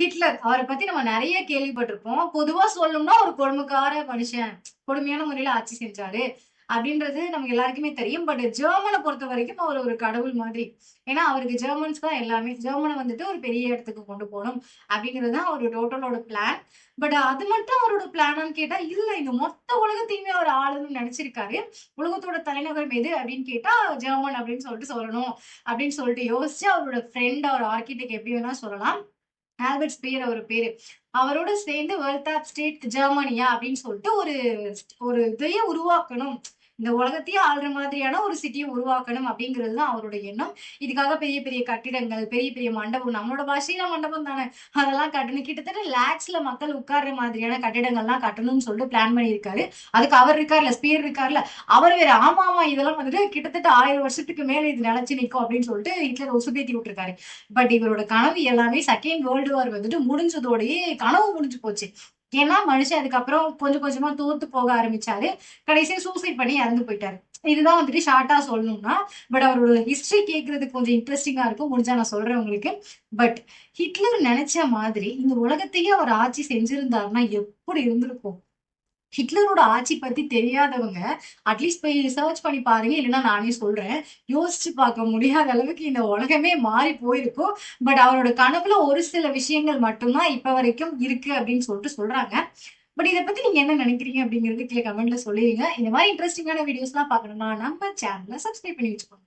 Hitler அவரை பத்தி நம்ம நிறைய கேள்விப்பட்டிருப்போம். பொதுவா சொல்லணும்னா ஒரு கொடுமைக்கார மனுஷன் கொடுமையான முறையில ஆட்சி செஞ்சாரு அப்படின்றது நமக்கு எல்லாருக்குமே தெரியும். பட் ஜெர்மனை பொறுத்த வரைக்கும் அவர் ஒரு கடவுள் மாதிரி. ஏன்னா அவருக்கு ஜெர்மன்ஸ் தான் எல்லாமே. ஜெர்மனை வந்துட்டு ஒரு பெரிய இடத்துக்கு கொண்டு போகணும் அப்படிங்கிறது தான் அவரோட டோட்டலோட பிளான் பட் அது மட்டும் அவரோட பிளானான்னு கேட்டா இல்ல இந்த மொத்த உலகத்தையுமே அவர் ஆளுன்னு நினைச்சிருக்காரு. உலகத்தோட தலைநகரம் எது அப்படின்னு கேட்டா ஜெர்மன் அப்படின்னு சொல்லிட்டு சொல்லணும் அப்படின்னு சொல்லிட்டு யோசிச்சு அவரோட ஃப்ரெண்ட் அவர் ஆர்கிடெக்ட் எப்படி வேணா சொல்லலாம். ஆல்பர்ட் ஸ்பீர் அவர் பேரு. அவரோட சேர்ந்து வேர்ல்ட் ஆப் ஸ்டேட் ஜெர்மனியா அப்படின்னு சொல்லிட்டு ஒரு ஒரு இதையே உருவாக்கணும். இந்த உலகத்தையே ஆள்ற மாதிரியான ஒரு சிட்டியை உருவாக்கணும் அப்படிங்கிறது தான் அவரோட எண்ணம். இதுக்காக பெரிய பெரிய கட்டிடங்கள் பெரிய பெரிய மண்டபம் நம்மளோட பாஷையில மண்டபம் தானே. அதெல்லாம் கட்டணும். கிட்டத்தட்ட லேக்ஸ்ல மக்கள் உட்கார்ற மாதிரியான கட்டிடங்கள்லாம் கட்டணும்னு சொல்லிட்டு பிளான் பண்ணியிருக்காரு. அதுக்கு அவர் இருக்கார்ல ஸ்பீர் இருக்கார்ல அவர் வேற ஆமா ஆமா இதெல்லாம் வந்துட்டு கிட்டத்தட்ட ஆயிரம் வருஷத்துக்கு மேல இது நிலைச்சு நிற்கும் அப்படின்னு சொல்லிட்டு ஹிட்லர் உசுபேத்தி விட்டுருக்காரு. பட் இவரோட கனவு எல்லாமே செகண்ட் வேர்ல்டு வார் வந்துட்டு முடிஞ்சதோடயே கனவு முடிஞ்சு போச்சு. ஏன்னா மனுஷன் அதுக்கப்புறம் கொஞ்சம் கொஞ்சமா தோத்து போக ஆரம்பிச்சாரு. கடைசியா சூசைட் பண்ணி இறந்து போயிட்டாரு. இதுதான் வந்துட்டு ஷார்ட்டா சொல்லணும்னா பட் அவரோட ஹிஸ்டரி கேட்கறதுக்கு கொஞ்சம் இன்ட்ரெஸ்டிங்கா இருக்கும். முடிஞ்சா நான் சொல்றேன் உங்களுக்கு. பட் ஹிட்லர் நினைச்ச மாதிரி இந்த உலகத்தையே அவர் ஆட்சி செஞ்சிருந்தாருன்னா எப்படி இருந்திருக்கும்? ஹிட்லரோட ஆட்சி பத்தி தெரியாதவங்க அட்லீஸ்ட் போய் ரிசர்ச் பண்ணி பாருங்க. இல்லைன்னா நானே சொல்றேன். யோசிச்சு பார்க்க முடியாத அளவுக்கு இந்த உலகமே மாறி போயிருக்கும் பட் அவரோட கனவுல ஒரு சில விஷயங்கள் மட்டும்தான் இப்ப வரைக்கும் இருக்கு அப்படின்னு சொல்லிட்டு சொல்றாங்க. பட் இதை பத்தி நீங்க என்ன நினைக்கிறீங்க அப்படிங்கிறது கீழே கமெண்ட்ல சொல்லிடுங்க. இந்த மாதிரி இன்ட்ரெஸ்டிங்கான வீடியோஸ்லாம் பார்க்கணும்னா நம்ம சேனலை சப்ஸ்கிரைப் பண்ணி வச்சுக்கோங்க.